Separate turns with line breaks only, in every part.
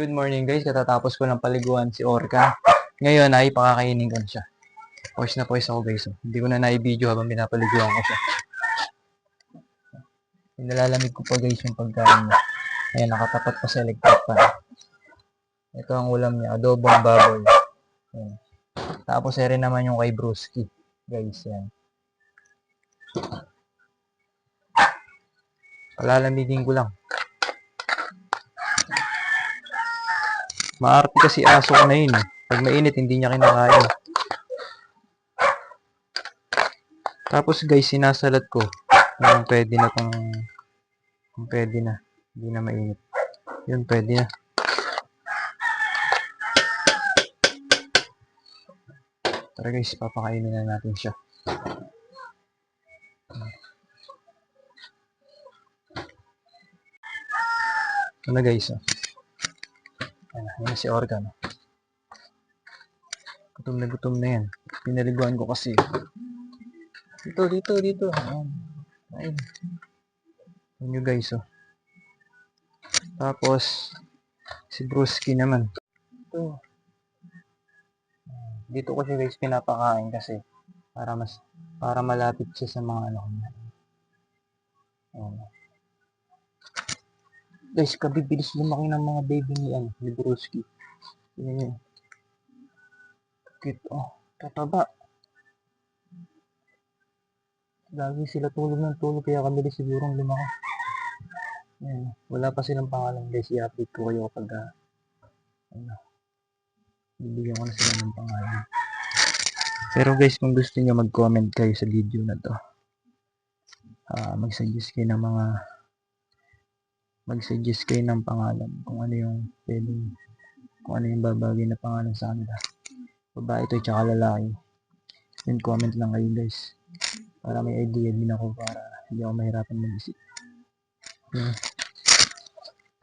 Good morning guys, katatapos ko ng paliguan si Orca. Ngayon ay pakakainin ko na siya. Pawis na pawis ako guys. oh. Hindi ko na na-video habang pinapaliguan ko siya. Nalalamig ko pa guys yung pagkain niya. Ayan, nakatapat pa sa electric fan. Ito ang ulam niya, adobong baboy. Ayan. Tapos ere naman yung kay Brewski. Guys, yan. Palalamigin ko lang. Maarte kasi aso ko na yun. eh. Pag mainit, hindi niya kinakain. Tapos guys, sinasalat ko. Yung pwede na kung kung pwede na. Hindi na mainit. Yun, pwede na. Tara guys, papakainin na natin siya. Na guys, oh. Ayan, yan si Organ. Gutom na gutom na yan. Pinaliguan ko kasi. Dito, dito, dito. Ayan. Ayan. Ayan nyo guys, oh. Tapos, si Brewski naman. Ito. Dito ko siya guys pinapakain kasi para mas para malapit siya sa mga ano. Ayan. Guys, kabibilis lumaki ng mga baby ni ano, ni Brewski. Tingnan nyo. Cute, oh. Tataba. Lagi sila tulog ng tulog kaya kabilis sigurong lumaki. Ayan. Wala pa silang pangalan guys. I-update ko kayo kapag ah, ano, bibigyan ko na sila ng pangalan. Pero guys, kung gusto niyo mag-comment kayo sa video na to, ah mag-suggest kayo ng mga mag-suggest kayo ng pangalan kung ano yung pwedeng kung ano yung babagay na pangalan sa kanila. Babae ito tsaka lalaki. Then comment lang kayo guys. Para may idea din ako para hindi ako mahirapan mag-isip. Hmm.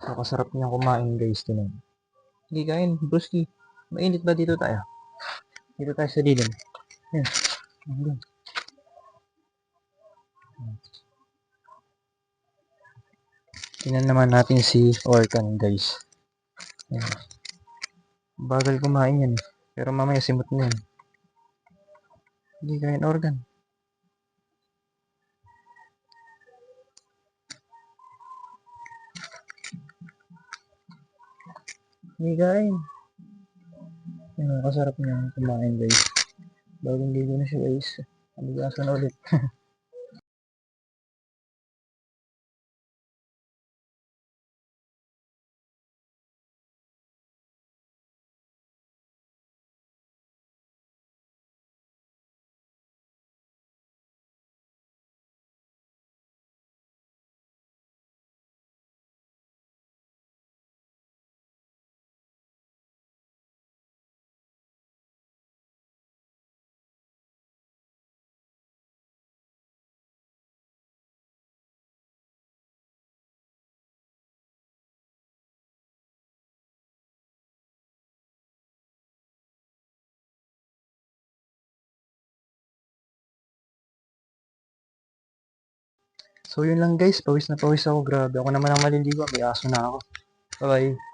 So, kasarap niyang kumain guys. Tinan. Hindi kain, Bruski. Mainit ba dito tayo? Dito tayo sa dilim. Yan. Hanggang. Tingnan naman natin si Orkan guys. Bagal kumain yan eh. Pero mamaya simot na yan. Hindi kain organ. Hindi kain. Yan, kasarap niya kumain guys. Bagong ligo na siya guys. Aligasan na ulit. So yun lang guys. Pawis na pawis ako. Grabe. Ako naman ang maliligo. May aso na ako. Bye bye.